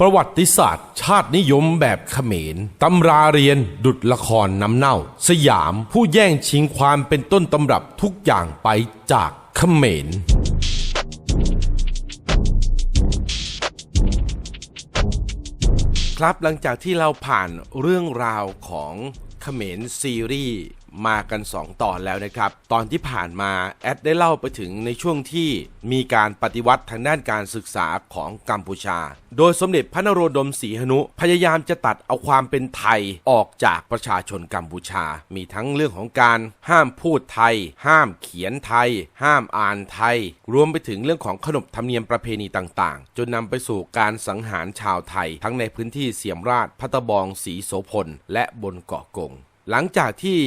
ประวัติศาสตร์ ชาตินิยมแบบเขมร ตำราเรียนดุดละครน้ำเน่า สยามผู้แย่งชิงความเป็นต้นตำรับทุกอย่างไปจากเขมรครับหลังจากที่เราผ่านเรื่องราวของเขมรซีรีส์ มากัน 2 ตอนแล้วนะครับ ตอนที่ผ่านมาแอดได้เล่าไปถึงในช่วงที่มีการปฏิวัติทางด้านการศึกษาของกัมพูชา โดยสมเด็จพระนโรดมศรีหนุ พยายามจะตัดเอาความเป็นไทยออกจากประชาชนกัมพูชา มีทั้งเรื่องของการห้ามพูดไทย ห้ามเขียนไทย ห้ามอ่านไทย รวมไปถึงเรื่องของขนบธรรมเนียมประเพณีต่างๆ จนนำไปสู่การสังหารชาวไทย ทั้งในพื้นที่เสียมราชพัตบองศรีโสพลและบนเกาะกงหลังจากที่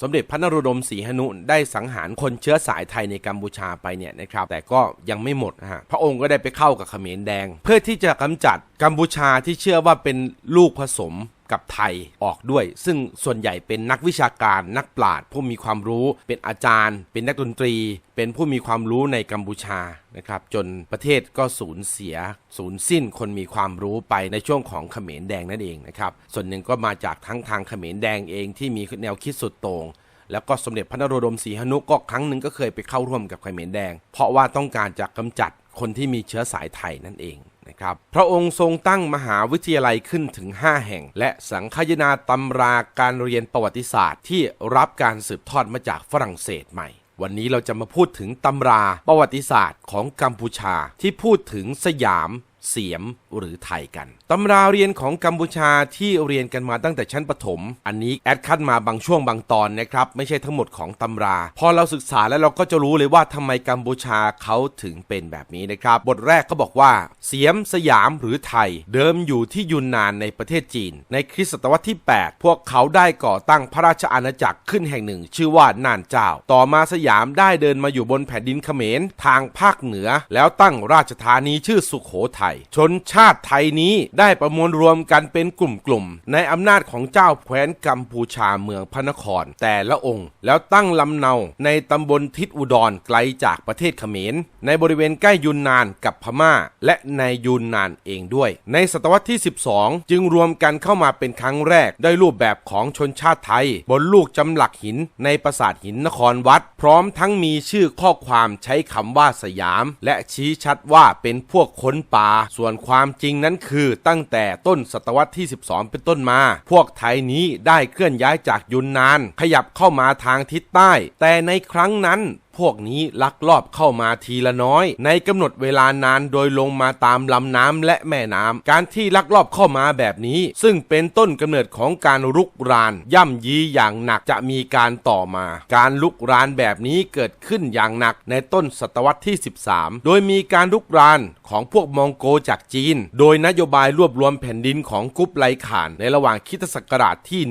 สมเด็จพระนโรดมศรีหนุได้สังหารคนเชื้อสายไทยในกัมพูชาไปเนี่ยนะครับแต่ก็ยังไม่หมดนะฮะพระองค์ก็ได้ไปเข้ากับเขมรแดง เพื่อที่จะกำจัดกัมพูชาที่เชื่อว่าเป็นลูกผสม กับไทยออกด้วย ซึ่งส่วนใหญ่เป็นนักวิชาการนักปราชญ์ผู้มีความรู้เป็นอาจารย์ เป็นนักดนตรี เป็นผู้มีความรู้ในกัมพูชานะครับจนประเทศก็สูญเสีย สูญสิ้นคนมีความรู้ไปในช่วงของเขมรแดงนั่นเองนะครับส่วนหนึ่งก็มาจากทั้งทางเขมรแดงเองที่มีแนวคิดสุดโต่งแล้วก็สมเด็จพระนโรดมศรีหนุก็ครั้งหนึ่งก็เคยไปเข้าร่วมกับเขมรแดง เพราะว่าต้องการจะกำจัดคนที่มีเชื้อสายไทยนั่นเอง นะครับพระองค์ทรงตั้งมหาวิทยาลัยขึ้นถึง 5 แห่ง และสังคายนาตำราการเรียนประวัติศาสตร์ ที่รับการสืบทอดมาจากฝรั่งเศสใหม่ วันนี้เราจะมาพูดถึงตำราประวัติศาสตร์ของกัมพูชาที่พูดถึงสยาม เสียม หรือไทยกันตำราเรียนของกัมพูชาที่เรียนกันมาตั้งแต่ชั้นประถม อันนี้แอดคัดมาบางช่วงบางตอนนะครับไม่ใช่ทั้งหมดของตำรา พอเราศึกษาแล้วเราก็จะรู้เลยว่าทำไมกัมพูชาเขาถึงเป็นแบบนี้นะครับ บทแรกเขาบอกว่า เสียมสยามหรือไทย เดิมอยู่ที่ยุนนานในประเทศจีน ในคริสตศตวรรษที่ 8 พวกเขาได้ก่อตั้งพระราชอาณาจักรขึ้นแห่งหนึ่ง ชื่อว่าน่านเจ้า ต่อมาสยามได้เดินมาอยู่บนแผ่นดินเขมรทางภาคเหนือ แล้วตั้งราชธานีชื่อสุขโขทัยชนชาติไทยนี้ได้ประมวลรวมกันเป็นกลุ่มๆ ในอำนาจของเจ้าแคว้นกัมพูชาเมืองพระนคร แต่ละองค์ แล้วตั้งลำเนาในตำบลทิศอุดรไกลจากประเทศเขมร ในบริเวณใกล้ยุนนานกับพม่า และในยุนนานเองด้วย ในศตวรรษที่ 12 จึงรวมกันเข้ามาเป็นครั้งแรกด้วยรูปแบบของชนชาติไทย บนลูกจำหลักหินในปราสาทหินนครวัด พร้อมทั้งมีชื่อข้อความใช้คำว่าสยาม และชี้ชัดว่าเป็นพวกค้นป่าส่วนความความจริงนั้นคือตั้งแต่ต้นศตวรรษที่ 12 เป็นต้นมา พวกไทยนี้ได้เคลื่อนย้ายจากยุนนาน ขยับเข้ามาทางทิศใต้ แต่ในครั้งนั้น พวกนี้ลักลอบเข้ามาทีละน้อย ในกำหนดเวลานานโดยลงมาตามลำน้ำและแม่น้ำการที่ลักลอบเข้ามาแบบนี้ ซึ่งเป็นต้นกำเนิดของการลุกราน ย่ำยีอย่างหนักจะมีการต่อมา การลุกรานแบบนี้เกิดขึ้นอย่างหนักในต้นศตวรรษที่ 13 โดยมีการลุกรานของพวกมองโกจากจีน โดยนโยบายรวบรวมแผ่นดินของกุ๊ปไลข่านในระหว่างคริสตศักราชที่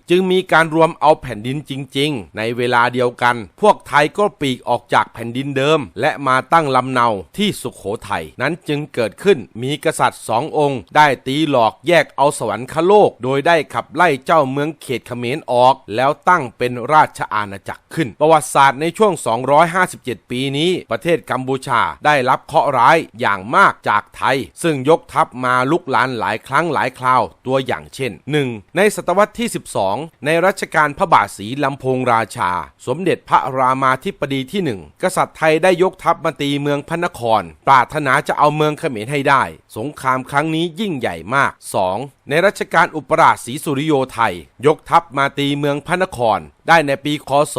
1220 จึงมีการรวมเอาแผ่นดินจริง ๆ ในเวลาเดียวกันพวกไทยก็ปีกออกจากแผ่นดินเดิม และมาตั้งลำเนาที่สุขโขทัยนั้นจึงเกิดขึ้นมีกษัตริย์สององค์ ได้ตีหลอกแยกเอาสวรรคโลก โดยได้ขับไล่เจ้าเมืองเขตเขมรออก แล้วตั้งเป็นราชอาณาจักรขึ้น ประวัติศาสตร์ในช่วง 257 ปีนี้ ประเทศกัมพูชาได้รับเคราะห์ร้ายอย่างมากจากไทย ซึ่งยกทัพมาลุกลานหลายครั้งหลายคราวตัวอย่างเช่น 1. ในศตวรรษที่ 12 ในรัชกาลพระบาทศรีลำพงราชา สมเด็จพระรามาธิบดีที่หนึ่งกษัตริย์ไทยได้ยกทัพมาตีเมืองพระนคร ปรารถนาจะเอาเมืองเขมรให้ได้ สงครามครั้งนี้ยิ่งใหญ่มาก 2. ในรัชกาลอุปราชศรีสุริโยไทย ยกทัพมาตีเมืองพระนคร ได้ในปีคศ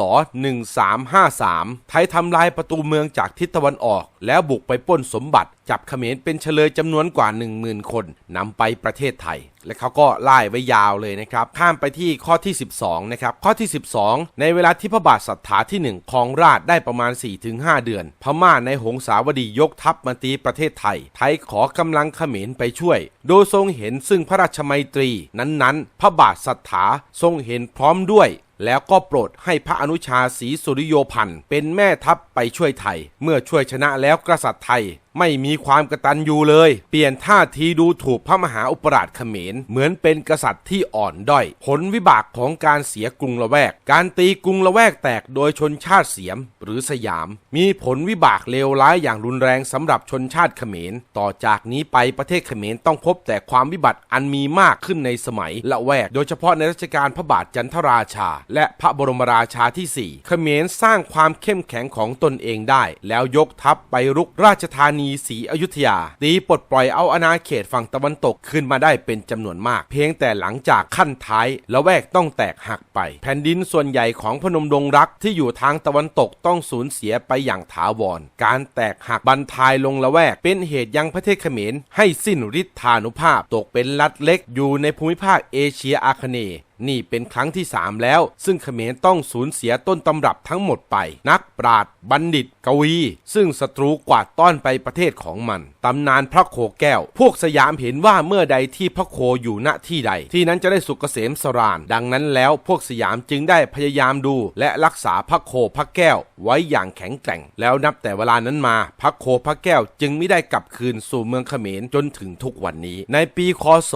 1353 ไทยทำลายประตูเมืองจากทิศตะวันออก แล้วบุกไปป้นสมบัติจับเขมรเป็นเฉลยจำนวนกว่า 10,000 คนนำไปประเทศไทย และเขาก็ไล่ไว้ยาวเลยนะครับ ข้ามไปที่ข้อที่ 12 นะครับ ข้อที่ 12 ในเวลาที่พระบาทสัทธาที่1ครองราชได้ประมาณ 4-5 เดือน พม่าในหงสาวดียกทัพมาตีประเทศไทย ไทยขอกำลังเขมรไปช่วย โดยทรงเห็นซึ่งพระราชมัยตรี นั้นๆ พระบาทสัทธาทรงเห็นพร้อมด้วยแล้วก็โปรดให้พระอนุชาศรีสุริโยพันธ์เป็นแม่ทัพไปช่วยไทย เมื่อช่วยชนะแล้วกษัตริย์ไทย ไม่มีความกระตัญญูเลย เปลี่ยนท่าทีดูถูกพระมหาอุปราชเขมร เหมือนเป็นกษัตริย์ที่อ่อนด้อย ผลวิบากของการเสียกรุงละแวก การตีกรุงละแวกแตกโดยชนชาติเสียมหรือสยาม มีผลวิบากเลวร้ายอย่างรุนแรงสำหรับชนชาติเขมร ต่อจากนี้ไปประเทศเขมรต้องพบแต่ความวิบัติอันมีมากขึ้นในสมัยละแวก โดยเฉพาะในรัชกาลพระบาทจันทราชา และพระบรมราชาที่ 4 เขมรสร้างความเข้มแข็งของตนเองได้ แล้วยกทัพไปรุกราชธานีศรีอยุธยาตีปลดปล่อยเอาอาณาเขตฝั่งตะวันตกขึ้นมาได้เป็นจำนวนมาก เพียงแต่หลังจากขั้นท้ายละแวกต้องแตกหักไป แผ่นดินส่วนใหญ่ของพนมดงรักที่อยู่ทางตะวันตกต้องสูญเสียไปอย่างถาวร การแตกหักบันทายลงละแวก เป็นเหตุยังประเทศเขมรให้สิ้นฤทธานุภาพตกเป็นรัฐเล็กอยู่ในภูมิภาคเอเชียอาคเนย์ นี่เป็นครั้งที่ 3 แล้ว ซึ่งเขมรต้องสูญเสียต้นตำรับทั้งหมดไป นักปราดบัณฑิต กวี ซึ่งศัตรูกวาดต้อนไปประเทศของมันตำนานพระโคแก้ว พวกสยามเห็นว่าเมื่อใดที่พระโคอยู่ณที่ใด ที่นั้นจะได้สุกเกษมสราน ดังนั้นแล้วพวกสยามจึงได้พยายามดู และรักษาพระโคพระแก้ว ไว้อย่างแข็งแกร่ง แล้วนับแต่เวลานั้นมา พระโคพระแก้วจึงไม่ได้กลับคืนสู่เมืองเขมรจนถึงทุกวันนี้ ในปีคศ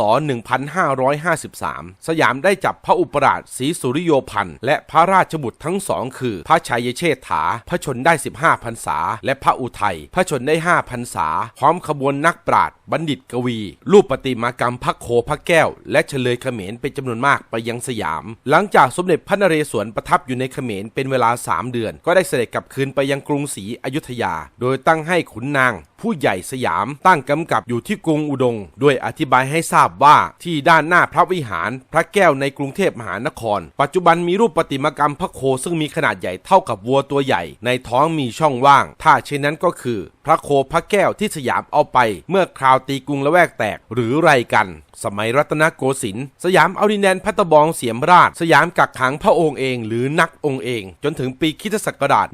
1553 สยามได้จับพระอุปราชศรีสุริโยพันธ์และพระราชบุตรทั้งสองคือ พระชัยเชษฐา พระชนได้ 15พรรษา และพระอุทัย พระชนได้ 5พรรษา พร้อมขบวนนักปราชญ์บัณฑิตกวี รูปประติมากรรมพระโคพระแก้ว และเฉลยเขมรเป็นจำนวนมากไปยังสยาม หลังจากสมเด็จพระนเรศวรประทับอยู่ในเขมรเป็นเวลา 3 เดือน ก็ได้เสด็จกลับคืนไปยังกรุงศรีอยุธยา โดยตั้งให้ขุนนาง ผู้ใหญ่สยามตั้งกำกับอยู่ที่กรุงอุดง ด้วยอธิบายให้ทราบว่าที่ด้านหน้าพระวิหารพระแก้วในกรุงรุงเทพมหานคร ปัจจุบันมีรูปประติมากรรมพระโคซึ่งมีขนาดใหญ่เท่ากับวัวตัวใหญ่ ในท้องมีช่องว่าง ถ้าเช่นนั้นก็คือ พระโคพระแก้วที่สยามเอาไป เมื่อคราวตีกรุงละแวกแตกหรือไรกัน สมัยรัตนโกสินทร์สยามเอาดินแดนพัตบองเสียมราช สยามกักขังพระองค์เองหรือนักองค์เอง จนถึงปีคิศักราช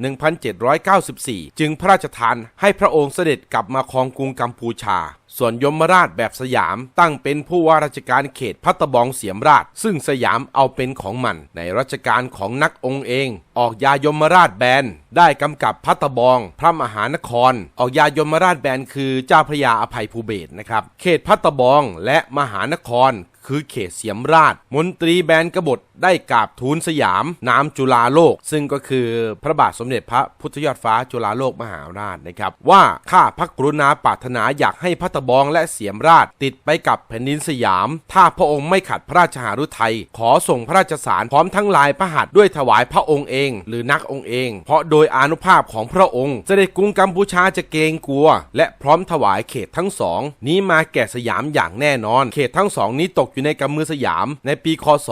1794 จึงพระราชทานให้พระองค์เสด็จกลับมาครองกรุงกัมพูชา ส่วนยมราชแบบสยามตั้งเป็นผู้ว่าราชการเขตพัตตบองเสียมราช ซึ่งสยามเอาเป็นของมัน ในรัชกาลของนักองค์เอง ออกยายมราชแบนได้กำกับพัตตบอง พระมหานคร ออกยายมราชแบนคือเจ้าพระยาอภัยภูเบศนะครับ เขตพัตตบองและมหานครคือเขตเสียมราช มนตรีแบนกบฏ ได้กราบทูลสยามน้ำจุฬาโลก ซึ่งก็คือพระบาทสมเด็จพระพุทธยอดฟ้าจุฬาโลกมหาราชนะครับว่าข้าพระกรุณาปรารถนาอยากให้พัตบองและเสียมราชติดไปกับแผ่นดินสยาม ถ้าพระองค์ไม่ขัดพระราชหฤทัยขอส่งพระราชสารพร้อมทั้งลายพระหัตถ์ด้วยถวายพระองค์เอง หรือนักองค์เอง เพราะโดยอนุภาพของพระองค์เสด็จกรุงกัมพูชาจะเกรงกลัว และพร้อมถวายเขตทั้งสองนี้มาแก่สยามอย่างแน่นอน เขตทั้งสองนี้ตกอยู่ในกำมือสยาม ในปีคศ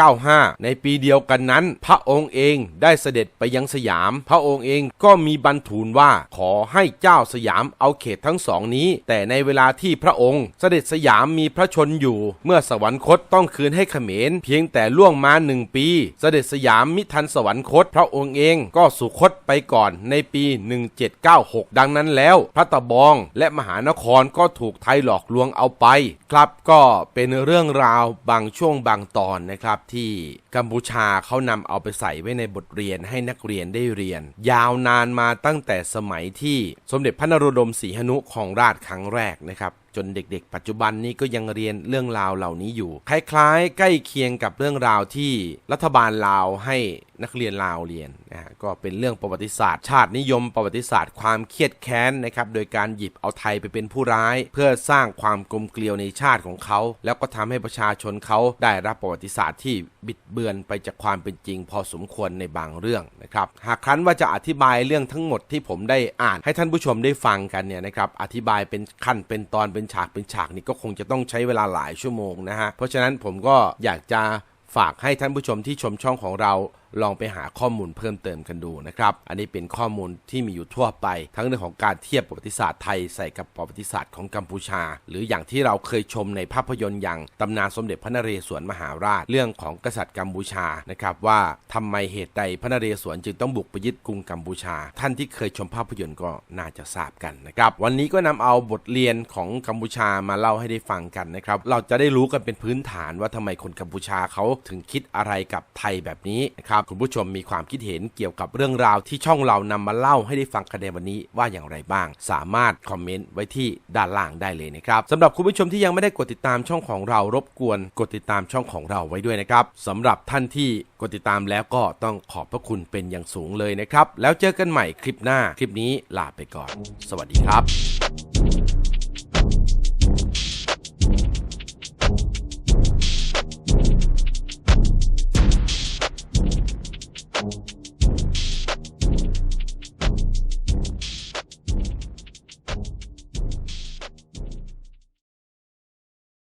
1795 ในปีเดียวกันนั้น พระองค์เองได้เสด็จไปยังสยาม พระองค์เองก็มีบรรทูลว่าขอให้เจ้าสยามเอาเขตทั้งสองนี้ แต่ในเวลาที่พระองค์เสด็จสยามมีพระชนอยู่ เมื่อสวรรคตต้องคืนให้เขมร เพียงแต่ล่วงมาหนึ่งปี เสด็จสยามมิทันสวรรคต พระองค์เองก็สุคตไปก่อนในปี 1796 ดังนั้นแล้ว พระตะบองและมหานครก็ถูกไทยหลอกลวงเอาไป ครับก็เป็นเรื่องราวบางช่วงบางตอนนะครับที่กัมพูชาเขานำเอาไปใส่ไว้ในบทเรียนให้นักเรียนได้เรียน ยาวนานมาตั้งแต่สมัยที่สมเด็จพระนโรดมศรีหนุของราชครั้งแรกนะครับ จนเด็กๆ ปัจจุบันนี้ก็ยังเรียนเรื่องราวเหล่านี้อยู่ คล้ายๆ ใกล้เคียงกับเรื่องราวที่รัฐบาลลาวให้นักเรียนลาวเรียนนะฮะก็เป็นเรื่องประวัติศาสตร์ ชาตินิยมประวัติศาสตร์ความเครียดแค้นนะครับโดยการหยิบเอาไทยไปเป็นผู้ร้าย เพื่อสร้างความกลมเกลียวในชาติของเขา แล้วก็ทำให้ประชาชนเขาได้รับประวัติศาสตร์ที่บิดเบือนไปจากความเป็นจริง พอสมควรในบางเรื่องนะครับหากครั้นว่าจะอธิบายเรื่องทั้งหมดที่ผมได้อ่านให้ท่านผู้ชมได้ฟังกันเนี่ยนะครับอธิบายเป็นขั้นเป็นตอนเป็น็นฉากเป็นฉากนี่ก็คงจะต้องใช้เวลาหลายชั่วโมงนะฮะเพราะฉะนั้นผมก็อยากจะฝากให้ท่านผู้ชมที่ชมช่องของเรา ลองไปหาข้อมูลเพิ่มเติมกันดูนะครับ อันนี้เป็นข้อมูลที่มีอยู่ทั่วไป ทั้งเรื่องของการเทียบประวัติศาสตร์ไทยใส่กับประวัติศาสตร์ของกัมพูชา หรืออย่างที่เราเคยชมในภาพยนตร์อย่างตำนานสมเด็จพระนเรศวรมหาราช เรื่องของกษัตริย์กัมพูชานะครับว่าทำไมเหตุใดพระนเรศวรจึงต้องบุกไปยึดกรุงกัมพูชา ท่านที่เคยชมภาพยนตร์ก็น่าจะทราบกันนะครับวันนี้ก็นำเอาบทเรียนของกัมพูชามาเล่าให้ได้ฟังกันนะครับเราจะได้รู้กันเป็นพื้นฐานว่าทำไมคนกัมพูชาเขาถึงคิดอะไรกับไทยแบบนี้นะครับคุณผู้ชมมีความคิดเห็นเกี่ยวกับเรื่องราวที่ช่องเรานำมาเล่าให้ได้ฟังกันในวันนี้ว่าอย่างไรบ้าง สามารถคอมเมนต์ไว้ที่ด้านล่างได้เลยนะครับสำหรับคุณผู้ชมที่ยังไม่ได้กดติดตามช่องของเรารบกวน กดติดตามช่องของเราไว้ด้วยนะครับสำหรับท่านที่กดติดตามแล้วก็ต้องขอบพระคุณเป็นอย่างสูงเลยนะครับ แล้วเจอกันใหม่คลิปหน้าคลิปนี้ลาไปก่อน สวัสดีครับ